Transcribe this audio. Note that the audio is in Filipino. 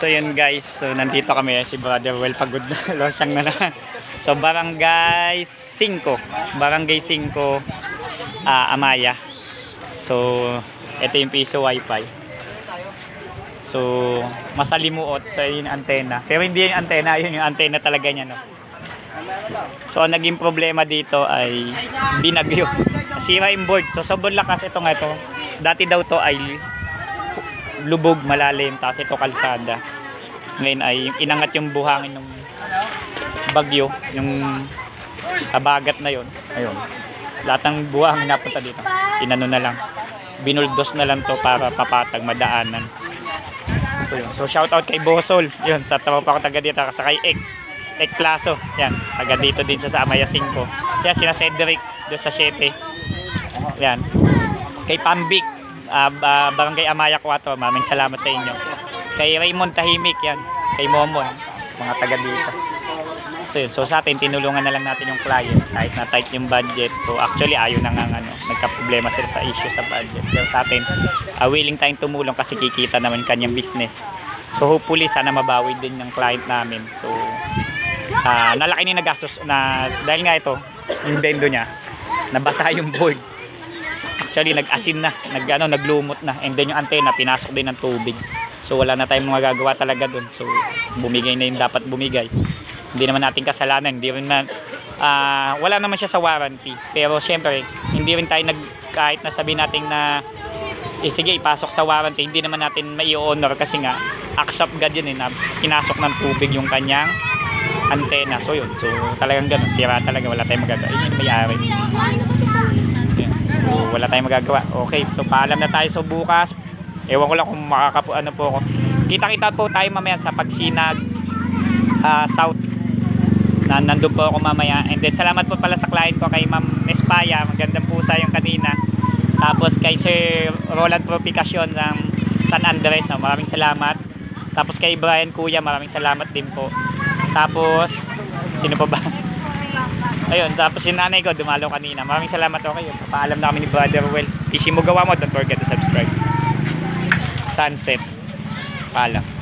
So yun guys, so nandito kami si Brother Well pagod na losyang na lang. So Barangay 5, Barangay 5 ah, Amaya. So ito yung piso wifi. So masalimuot sa yung antena. Pero hindi yung antena, yun yung antena talaga niya no. So ang naging problema dito ay binagyo. Sira yung board. So sobrang lakas ito nga ito. Dati daw to ay lubog malalim tapos ito kalsada. Ngayon ay inangat yung buhangin ng bagyo yung abagat na yon ayun. Lahat ng buhangin napunta dito. Inano na lang. Binuldos na lang to para papatag madaanan. So, yun. so shout out kay Bosol. Yun sa tropa ko taga dito sa kay Ek Ek Plaso yan taga dito din siya sa Amaya 5 yan sina Cedric doon sa 7 yan. Kay Pambik ah, ah, Barangay Amaya 4 maraming salamat sa inyo. Kay Raymond Tahimik yan. Kay Momon mga taga dito. So yun so sa atin tinulungan na lang natin yung client. Kahit na tight yung budget so actually ayaw na nga ano nagka-problema sila sa issue sa budget. Pero sa atin ah, willing tayong tumulong kasi kikita naman kanyang business. So hopefully sana mabawi din ng client namin. So ah nalaki ni nagastos na dahil nga ito yung bendo niya nabasa yung board actually nag-asin na. Nag ano, naglumot na. And then yung antena pinasok din ng tubig. So wala na tayong magagawa talaga dun. So bumigay na yung dapat bumigay. Hindi naman natin kasalanan. Hindi rin na ah, wala naman siya sa warranty. Pero syempre hindi rin tayo nag kahit na sabihin natin na eh, sige ipasok sa warranty hindi naman natin mai-honor kasi nga of God yun eh na pinasok ng tubig yung kanyang antena so yun. So talagang ganun. Sira talaga. Wala tayong magagawa. Yun may-ari wala tayong magagawa. Okay, so paalam na tayo so bukas. Ewan ko lang kung makakapu ano po ako. Kita-kita po tayo mamaya sa Pagsinag ah, South. Na nandun po ako mamaya. And then salamat po pala sa client ko kay Ma'am Nespaya. Magandang pusa yung kanina. Tapos kay Sir Roland Propicacion ng San Andres. No? Maraming salamat. Tapos kay Brian Kuya, maraming salamat din po. Tapos, sino pa ba? Ayun, tapos yung nanay ko, dumalo kanina. Maraming salamat okay. Papaalam na kami ni Brother Well. Isi mo gawa mo, don't forget to subscribe. Sunset. Paalam.